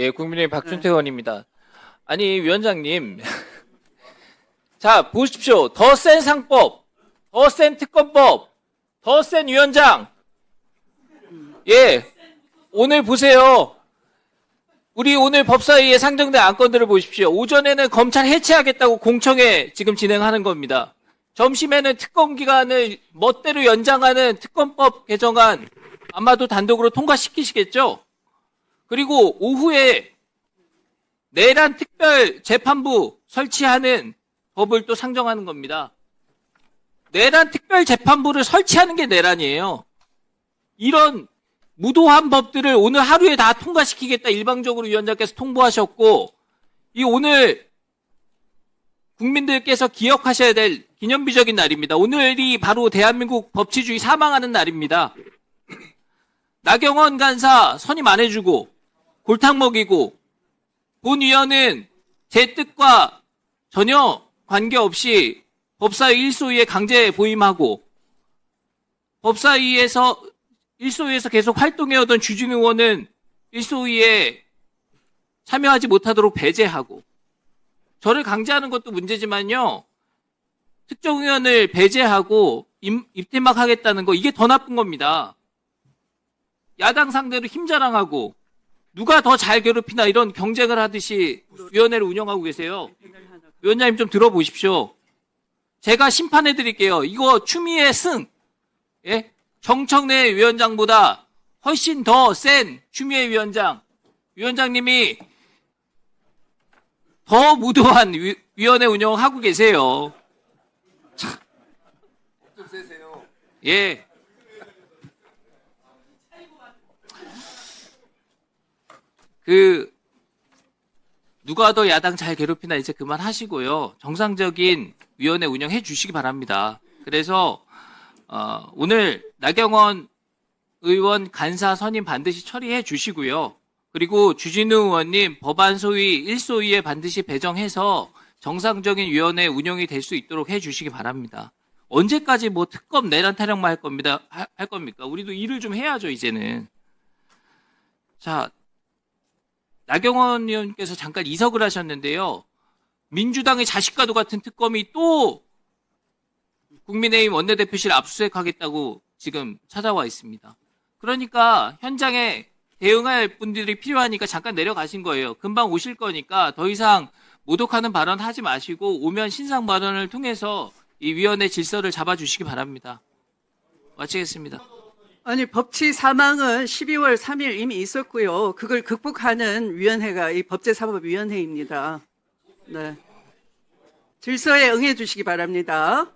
예, 국민의힘 박준태 의원입니다. 아니, 위원장님. 자, 보십시오. 더 센 상법, 더 센 특검법, 더 센 위원장. 예, 오늘 보세요. 우리 오늘 법사위에 상정된 안건들을 보십시오. 오전에는 검찰 해체하겠다고 공청회 지금 진행하는 겁니다. 점심에는 특검 기간을 멋대로 연장하는 특검법 개정안 아마도 단독으로 통과시키시겠죠? 그리고 오후에 내란 특별 재판부 설치하는 법을 또 상정하는 겁니다. 내란 특별 재판부를 설치하는 게 내란이에요. 이런 무도한 법들을 오늘 하루에 다 통과시키겠다 일방적으로 위원장께서 통보하셨고 이 오늘 국민들께서 기억하셔야 될 기념비적인 날입니다. 오늘이 바로 대한민국 법치주의 사망하는 날입니다. 나경원 간사 선임 안 해주고 골탕 먹이고 본 위원은 제 뜻과 전혀 관계없이 법사위 일소위에 강제 보임하고 법사위에서 일소위에서 계속 활동해오던 주진 의원은 일소위에 참여하지 못하도록 배제하고 저를 강제하는 것도 문제지만요. 특정 의원을 배제하고 임- 입퇴막 하겠다는 거 이게 더 나쁜 겁니다. 야당 상대로 힘 자랑하고 누가 더 잘 괴롭히나 이런 경쟁을 하듯이 위원회를 운영하고 계세요. 위원장님 좀 들어보십시오. 제가 심판해 드릴게요. 이거 추미애 승, 예? 정청래 위원장보다 훨씬 더 센 추미애 위원장, 위원장님이 더 무도한 위, 위원회 운영하고 계세요. 좀 세세요. 예. 그 누가 더 야당 잘 괴롭히나 이제 그만하시고요. 정상적인 위원회 운영해 주시기 바랍니다. 그래서 어, 오늘 나경원 의원 간사 선임 반드시 처리해 주시고요. 그리고 주진우 의원님 법안 소위 1소위에 반드시 배정해서 정상적인 위원회 운영이 될 수 있도록 해 주시기 바랍니다. 언제까지 뭐 특검 내란 타령만 할 겁니다. 하- 할 겁니까? 우리도 일을 좀 해야죠, 이제는. 자, 나경원 의원께서 잠깐 이석을 하셨는데요. 민주당의 자식과도 같은 특검이 또 국민의힘 원내대표실 압수수색하겠다고 지금 찾아와 있습니다. 그러니까 현장에 대응할 분들이 필요하니까 잠깐 내려가신 거예요. 금방 오실 거니까 더 이상 모독하는 발언 하지 마시고 오면 신상 발언을 통해서 이 위원회 질서를 잡아주시기 바랍니다. 마치겠습니다. 아니 법치 사망은 12월 3일 이미 있었고요. 그걸 극복하는 위원회가 이 법제사법위원회입니다. 네. 질서에 응해 주시기 바랍니다.